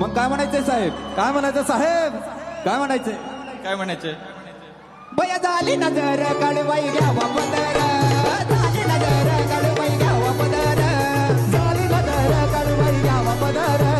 मग काय म्हणायचंय साहेब? काय म्हणायचं साहेब? काय म्हणायचंय काय म्हणायचंय बया झाली नजर काढवाई घ्या ಸಾದರ